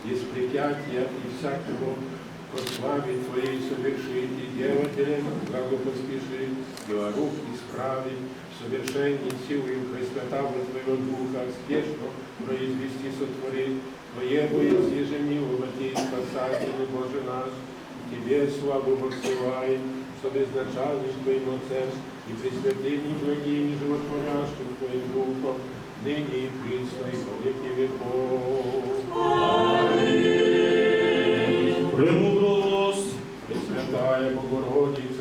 начати, из препятия и всякого по славе Твоей совершить, и делателям благопоспеши, дела рук исправить, в совершении силы Христотавы Твоего Духа, спешно произвести сотворить, Твое боязиже миловати и спасательный Боже наш, Тебе славу воссылаем, со безначальным Твоим Отцем и пресвятыми благими животворящим Твоим Духом, нині прісно і великі віков. Приму Пресвятає Богородиця,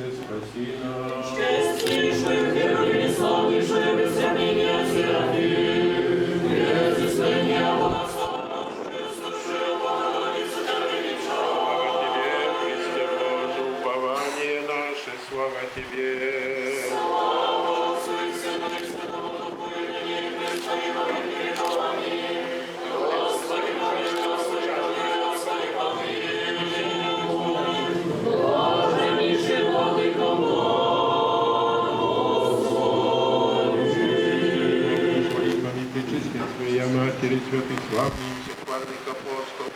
Твоя Матери, святых славных, всехвальных апостолов,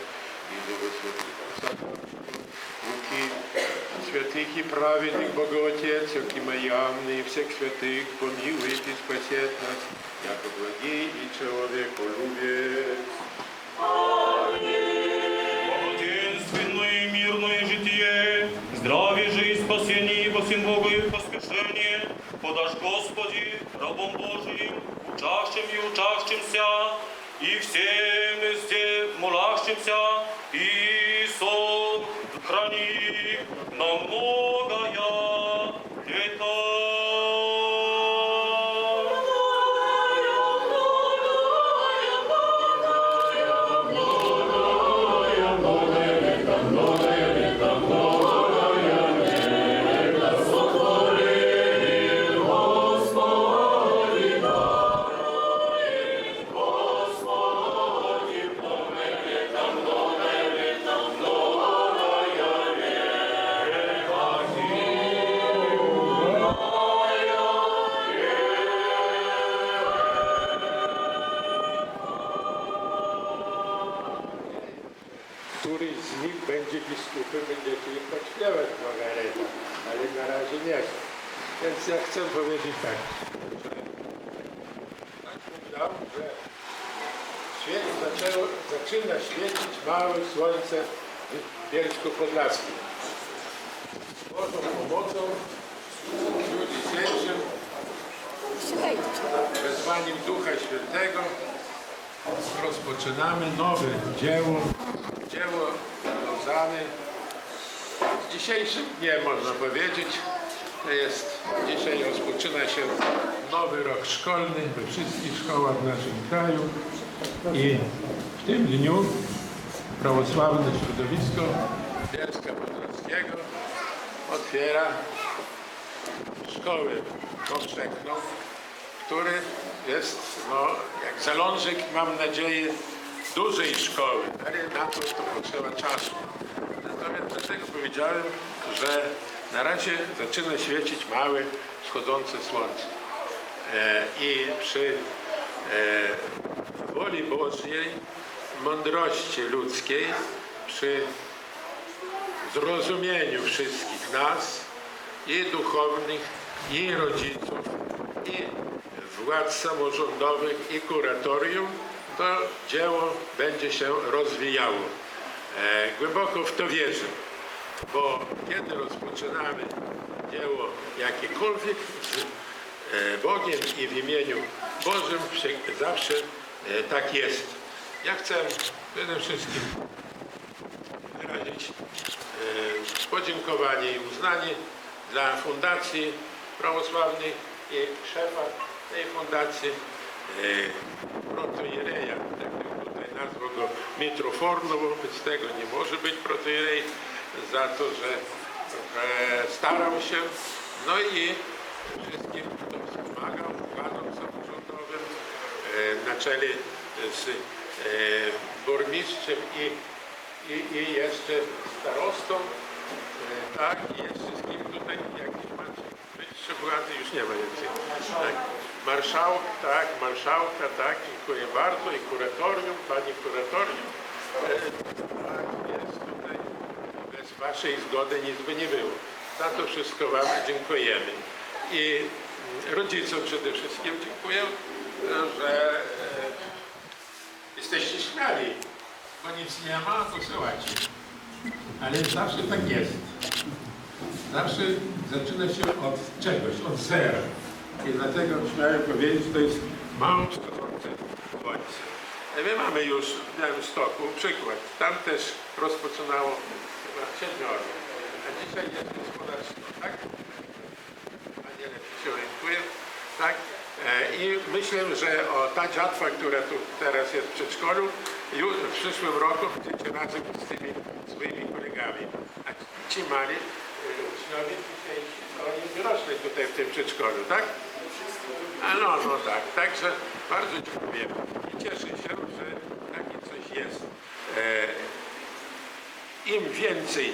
и живых святых руки святых и праведных Богоотец, и моямный, всех святых, помилует и спасет нас, яко благий и человеколюбец. Благоденственное и мирное житие, здравие же и спасение, во всем Богу и поспешение, подашь Господи, рабом Божиим, учащим и учащимся, и все везде молащимся, и сон храни намного. Któryś z nich będzie biskupem, będziecie im podśpiewać Margareta, ale na razie nie. Więc ja chcę powiedzieć tak, że tak mówił, że zaczęło, zaczyna świecić małe słońce w Bielsku Podlaskim. Z Bożą pomocą ludzi świętszym, wezwaniem Ducha Świętego rozpoczynamy nowe dzieło, dzieło związane z dzisiejszym dniem, można powiedzieć. Jest, dzisiaj rozpoczyna się nowy rok szkolny we wszystkich szkołach w naszym kraju i w tym dniu prawosławne środowisko Bielska Podlaskiego otwiera szkołę powszechną, który jest no, jak zalążek, mam nadzieję, dużej szkoły, ale na to, to potrzeba czasu. Natomiast dlatego powiedziałem, że na razie zaczyna świecić małe wschodzące słońce. E, I przy e, woli Bożej, mądrości ludzkiej, przy zrozumieniu wszystkich nas, i duchownych, i rodziców, i władz samorządowych, i kuratorium, to dzieło będzie się rozwijało. E, głęboko w to wierzę, bo kiedy rozpoczynamy dzieło jakiekolwiek z e, Bogiem i w imieniu Bożym, zawsze e, tak jest. Ja chcę przede wszystkim wyrazić podziękowanie i uznanie dla Fundacji Prawosławnej i szefa tej fundacji protojereja, tak tutaj nazwał go Mitroforno, wobec tego nie może być protojerej, za to, że e, starał się, no i wszystkim, kto wspomagał władzom samorządowym e, na czele z e, burmistrzem i, i, i jeszcze starostą. E, tak, i wszystkim tutaj jakiś macie wyższe władzy, już nie ma więcej. Tak. Marszałk, tak, marszałka, tak, dziękuję bardzo i kuratorium, pani kuratorium. Tak, jest tutaj bez waszej zgody nic by nie było. Za to wszystko wam dziękujemy. I rodzicom przede wszystkim dziękuję, że e, jesteście śmiali, bo nic nie ma, to słuchajcie. Ale zawsze tak jest. Zawsze zaczyna się od czegoś, od zera. I dlatego śmiałem powiedzieć, to jest mało kształcące słońce. My mamy już w Białymstoku przykład. Tam też rozpoczynało chyba siedmioro. A dzisiaj jest gospodarstwo, tak? Panie się orientuję. Tak? E, I myślę, że o, ta dziatwa, która tu teraz jest w przedszkolu, już w przyszłym roku będziecie razem z tymi swoimi kolegami. A ci mali e, uczniowie dzisiejsi, to oni tutaj w tym przedszkolu, tak? A no, no tak. Także bardzo dziękuję. I cieszę się, że takie coś jest. E, Im więcej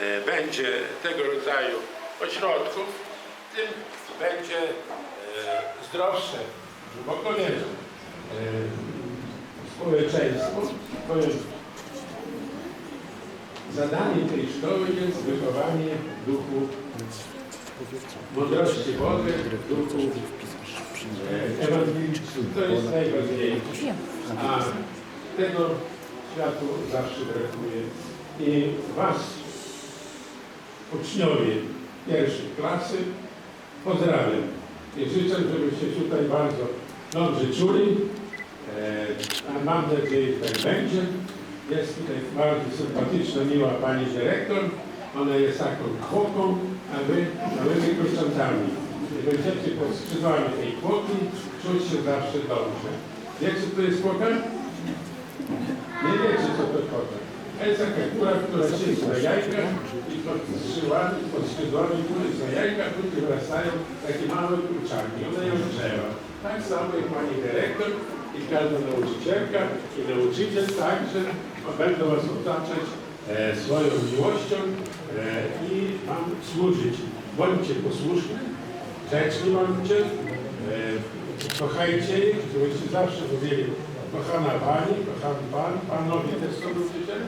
e, będzie tego rodzaju ośrodków, tym będzie e, zdrowsze, głęboko wierzę, społeczeństwo. Zadanie tej szkoły jest wychowanie duchu mądrości Bożej, duchu ewangelicznym. To jest najważniejsze. A tego światu zawsze brakuje. I Was, uczniowie pierwszej klasy, pozdrawiam. I życzę, żebyście tutaj bardzo dobrze czuli. E, a mam nadzieję, że tak będzie. Jest tutaj bardzo sympatyczna, miła pani dyrektor. Ona jest taką kwoką, a wy małymi kurczantami. I będziecie pod skrzydłami tej kwoki czuć się zawsze dobrze. Wiecie, co to jest kwoka? Nie wiecie, co to kwota. To jest taka kura, która siedzi na jajkach i pod skrzydłami, pod skrzydłami góry na jajkach ludzie wracają takie małe kurczaki. One ją drzewa. Tak samo jak pani dyrektor i każda nauczycielka i nauczyciel także będą was otaczać e, swoją miłością e, i wam służyć. Bądźcie posłuszni, grzeczni bądźcie, e, kochajcie ich, żebyście zawsze mówili kochana Pani, kochany Pan, Panowie też są nauczyciele?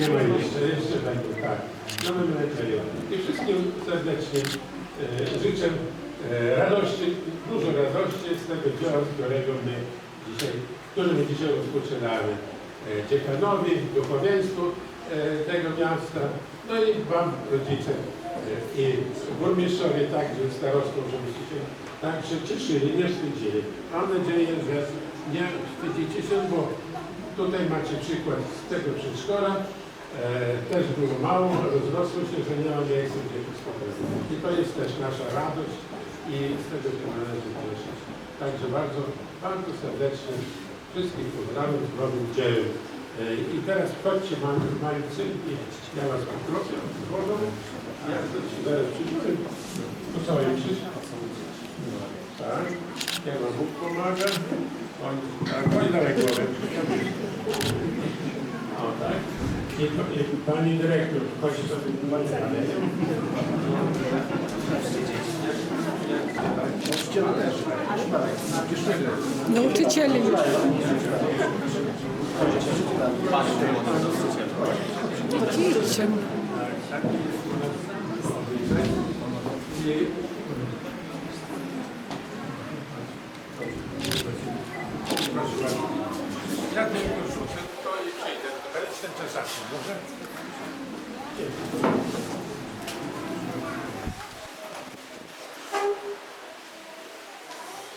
Nie ma jeszcze, jeszcze będą, tak. No nadzieję. I wszystkim serdecznie e, życzę e, radości, dużo radości z tego dzieła, z którego my dzisiaj, które my dzisiaj rozpoczynamy. E, Dziekanowi, duchowieństwu e, tego miasta, no i Wam, rodzice e, i burmistrzowie także, starostwo, żebyście się także cieszyli, nie wstydzili. Mam nadzieję, że nie wstydzicie się, bo tutaj macie przykład z tego przedszkola. E, też było mało, rozrosło się, że nie ma miejsca, gdzie to spotkać. I to jest też nasza radość i z tego się należy cieszyć. Także bardzo, bardzo serdecznie wszystkich z nowym dziełem. E, I teraz chodźcie, mamy mający i ja was poproszę, złożą. Ja się zaraz przyjmuję. To co, już Tak, ja wam Bóg pomaga. Tak, oj, dalej głowę. O tak. Pani dyrektor, chodź sobie pani Nauczycieli. Idźcie. I Proszę bardzo. Ja tylko rzucę to i przejdę. Ten czas może?